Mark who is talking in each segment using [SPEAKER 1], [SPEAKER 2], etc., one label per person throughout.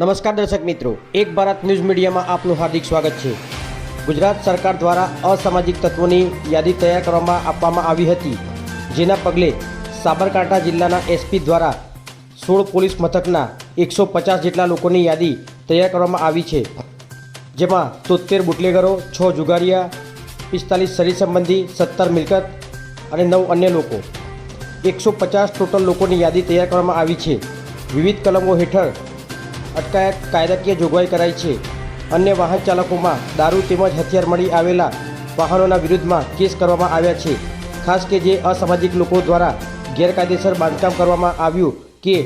[SPEAKER 1] નમસ્કાર દર્શક મિત્રો, એક ભારત ન્યૂઝ મીડિયામાં આપનું હાર્દિક સ્વાગત છે. ગુજરાત સરકાર દ્વારા અસામાજિક તત્વોની યાદી તૈયાર કરવામાં આપવામાં આવી હતી, જેના પગલે સાબરકાંઠા જિલ્લાના એસપી દ્વારા સોળ પોલીસ મથકના એકસો પચાસ જેટલા લોકોની યાદી તૈયાર કરવામાં આવી છે. જેમાં તોતેર બુટલેગરો, છ જુગારિયા, પિસ્તાલીસ શરીર સંબંધી, સત્તર મિલકત અને નવ અન્ય લોકો. એકસો પચાસ ટોટલ લોકોની યાદી તૈયાર કરવામાં આવી છે. વિવિધ કલમો હેઠળ અટકાયત કાયદાકીય જોગવાઈ કરાઈ છે. અન્ય વાહન ચાલકોમાં દારૂ તેમજ હથિયાર મળી આવેલા વાહનોના વિરુદ્ધમાં કેસ કરવામાં આવ્યા છે. ખાસ કે જે અસામાજિક લોકો દ્વારા ગેરકાયદેસર બાંધકામ કરવામાં આવ્યું કે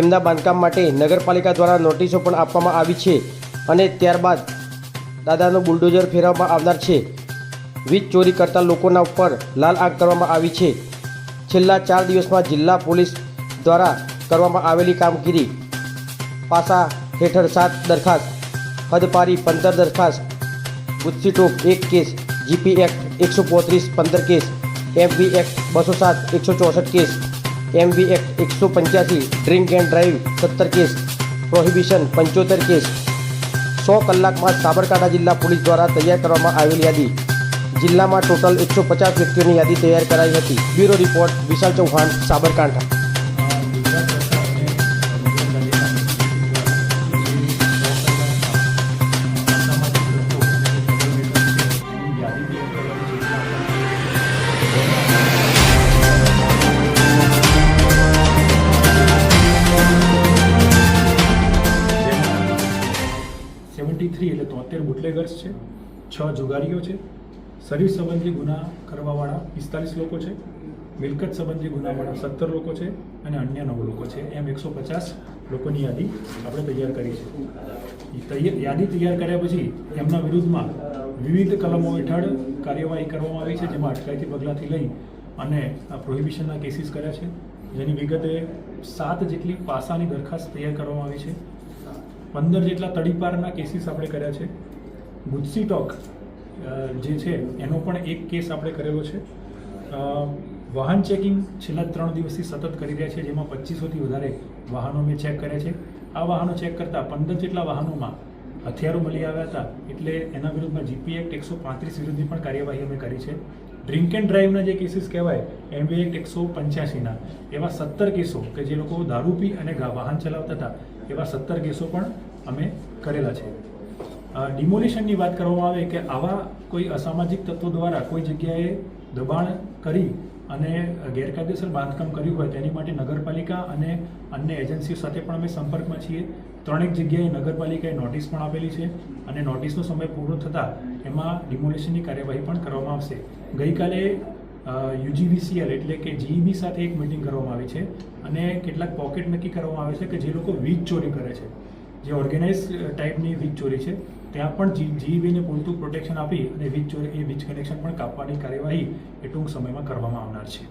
[SPEAKER 1] એમના બાંધકામ માટે નગરપાલિકા દ્વારા નોટિસો પણ આપવામાં આવી છે અને ત્યારબાદ દાદાનો બુલડોઝર ફેરવવામાં આવનાર છે. વીજ ચોરી કરતા લોકોના ઉપર લાલ આંખ કરવામાં આવી છે. છેલ્લા ચાર દિવસમાં જિલ્લા પોલીસ દ્વારા કરવામાં આવેલી કામગીરી પાસા હેઠળ સાત દરખાસ્ત હદપારી પંદર દરખાસ્ત ગુસ્સીટોપ એક કેસ, જીપી એક્ટ એકસો પોત્રીસ પંદર કેસ એમવી એક્ટ બસો સાત એકસો ચોસઠ કેસ, એમવી એક્ટ એકસો પંચ્યાસી ડ્રિંક એન્ડ ડ્રાઈવ સત્તર કેસ, પ્રોહિબિશન પંચોતેર કેસ. સો કલાકમાં સાબરકાંઠા જિલ્લા પોલીસ દ્વારા તૈયાર કરવામાં આવેલી યાદી. જિલ્લામાં ટોટલ એકસો પચાસ વ્યક્તિઓની યાદી તૈયાર કરાઈ હતી. Bureau report Vishal Chauhan, Sabarkantha.
[SPEAKER 2] Seventy three એટલે તોતેર બુટલેગર્સ છે, છ જુગારીઓ છે. શરીર સંબંધી ગુના કરવાવાળા પિસ્તાલીસ લોકો છે. મિલકત સંબંધી ગુનાવાળા સત્તર લોકો છે અને અન્ય નવ લોકો છે. એમ એકસો પચાસ લોકોની યાદી આપણે તૈયાર કરી છે. યાદી તૈયાર કર્યા પછી એમના વિરુદ્ધમાં વિવિધ કલમો હેઠળ કાર્યવાહી કરવામાં આવી છે, જેમાં અટકાયતી પગલાંથી લઈ અને આ પ્રોહિબિશનના કેસીસ કર્યા છે. જેની વિગતે સાત જેટલી પાસાની દરખાસ્ત તૈયાર કરવામાં આવી છે. પંદર જેટલા તડીપારના કેસીસ આપણે કર્યા છે. ગુજસી ટોક જે છે, એનો પણ એક કેસ આપણે કરેલો છે. વાહન ચેકિંગ છેલ્લા ત્રણ દિવસથી સતત કરી રહ્યા છે, જેમાં પચીસોથી વધારે વાહનો મેં ચેક કર્યા છે. આ વાહનો ચેક કરતાં પંદર જેટલા વાહનોમાં હથિયારો મળી આવ્યા હતા, એટલે એના વિરુદ્ધમાં જીપી એક્ટ એકસો પાંત્રીસ વિરુદ્ધની પણ કાર્યવાહી અમે કરી છે. ડ્રિંક એન્ડ ડ્રાઈવના જે કેસીસ કહેવાય એમબી એક્ટ એકસો પંચ્યાસીના, એવા સત્તર કેસો કે જે લોકો દારૂ પી અને વાહન ચલાવતા હતા એવા સત્તર કેસો પણ અમે કરેલા છે. ડિમોલિશનની વાત કરવામાં આવે કે આવા કોઈ અસામાજિક તત્વો દ્વારા કોઈ જગ્યાએ દબાણ કરી અને ગેરકાયદેસર બાંધકામ કર્યું હોય તેની માટે નગરપાલિકા અને અન્ય એજન્સીઓ સાથે પણ અમે સંપર્કમાં છીએ. ત્રણેક જગ્યાએ નગરપાલિકાએ નોટિસ પણ આપેલી છે અને નોટિસનો સમય પૂરો થતાં એમાં ડિમોલિશનની કાર્યવાહી પણ કરવામાં આવશે. ગઈકાલે યુજીવીસીએલ એટલે કે જીઈબી સાથે એક મિટિંગ કરવામાં આવી છે અને કેટલાક પોકેટ નક્કી કરવામાં આવે છે કે જે લોકો વીજ ચોરી કરે છે. જે ઓર્ગેનાઇઝ ટાઈપની વીજ ચોરી છે. ત્યાં પણ જીઈબીને પૂરતું પ્રોટેક્શન આપી અને વીજ ચોરી, એ વીજ કનેક્શન પણ કાપવાની કાર્યવાહી એ ટૂંક સમયમાં કરવામાં આવનાર છે.